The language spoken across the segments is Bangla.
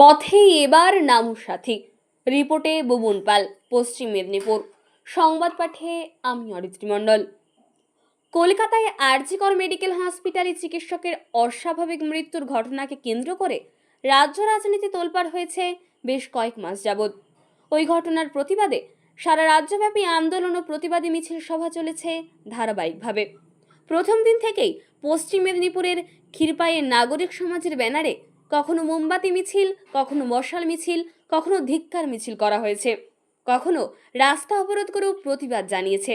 পথে এবার নামু সাথী। রিপোর্টে বুবুন পাল, পশ্চিম মেদিনীপুর। সংবাদ পাঠে আমি অরিত্রী মণ্ডল। কলকাতায় আরজিকর মেডিকেল হসপিটালে চিকিৎসকের অস্বাভাবিক মৃত্যুর ঘটনাকে কেন্দ্র করে রাজ্য রাজনীতি তোলপাড় হয়েছে বেশ কয়েক মাস যাবৎ। ওই ঘটনার প্রতিবাদে সারা রাজ্যব্যাপী আন্দোলন ও প্রতিবাদী মিছিল সভা চলেছে ধারাবাহিকভাবে। প্রথম দিন থেকেই পশ্চিম মেদিনীপুরের ক্ষীরপাইয়ের নাগরিক সমাজের ব্যানারে কখনো মোমবাতি মিছিল, কখনো মশাল মিছিল, কখনো ধিক্কার মিছিল করা হয়েছে। কখনো রাস্তা অবরোধ করেও প্রতিবাদ জানিয়েছে।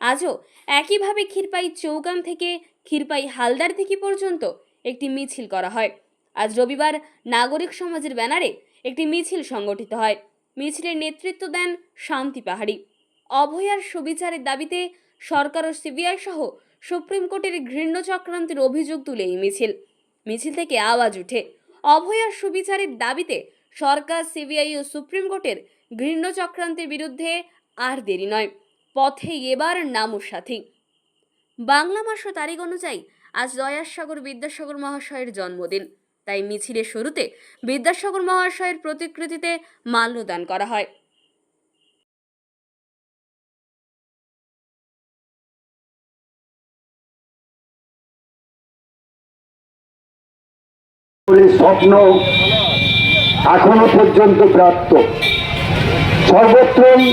আজও একইভাবে ক্ষীরপাই চৌগান থেকে ক্ষীরপাই হালদার থেকে পর্যন্ত একটি মিছিল করা হয়। আজ রবিবার নাগরিক সমাজের ব্যানারে একটি মিছিল সংগঠিত হয়। মিছিলের নেতৃত্ব দেন শান্তি পাহাড়ি। অভয়ার সুবিচারের দাবিতে সরকার ও সিবিআই সহ সুপ্রিম কোর্টের ঘৃণ্য চক্রান্তের অভিযোগ তুলে এই মিছিল। মিছিল থেকে আওয়াজ ওঠে অভয়ার সুবিচারের দাবিতে সরকার, সিবিআই ও সুপ্রিম কোর্টের ঘৃণ্য চক্রান্তের বিরুদ্ধে আর দেরি নয়। পথে এবার নামও সাথী। বাংলা মাস তারিখ অনুযায়ী আজ দয়াসাগর বিদ্যাসাগর মহাশয়ের জন্মদিন। তাই মিছিলের শুরুতে বিদ্যাসাগর মহাশয়ের প্রতিকৃতিতে মাল্যদান করা হয়। স্বপ্ন এখনও পর্যন্ত প্রাপ্ত। সর্বত্রই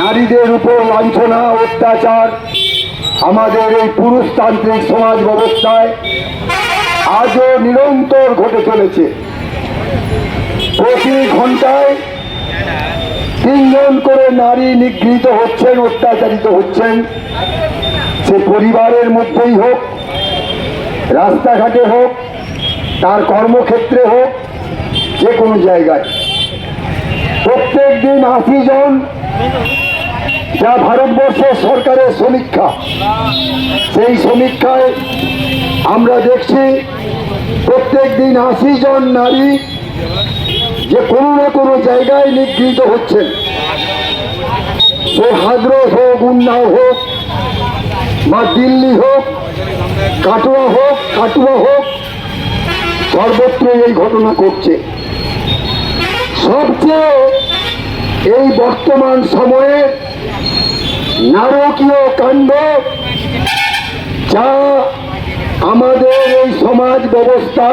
নারীদের উপর লাঞ্ছনা, অত্যাচার আমাদের এই পুরুষতান্ত্রিক সমাজ ব্যবস্থায় আজও নিরন্তর ঘটে চলেছে। প্রতি ঘন্টায় তিনজন করে নারী নিগৃহীত হচ্ছেন, অত্যাচারিত হচ্ছেন। সে পরিবারের মধ্যেই হোক, রাস্তাঘাটে হোক তার কর্মক্ষেত্রে হোক, যে কোনো জায়গায়। প্রত্যেক দিন আশি জন যা ভারতবর্ষের সরকারের সমীক্ষা, সেই সমীক্ষায় আমরা দেখছি প্রত্যেক দিন আশি জন নারী যে কোনো না কোনো জায়গায় নিগৃহীত হচ্ছেন। সে হাদরস হোক, উন্নাও হোক, বা দিল্লি হোক, কাটোয়া হোক, কাটুয়া হোক সর্বত্র এই ঘটনা ঘটছে। সবচেয়ে এই বর্তমান সময়ে নারকীয় কাণ্ড যা আমাদের এই সমাজ ব্যবস্থা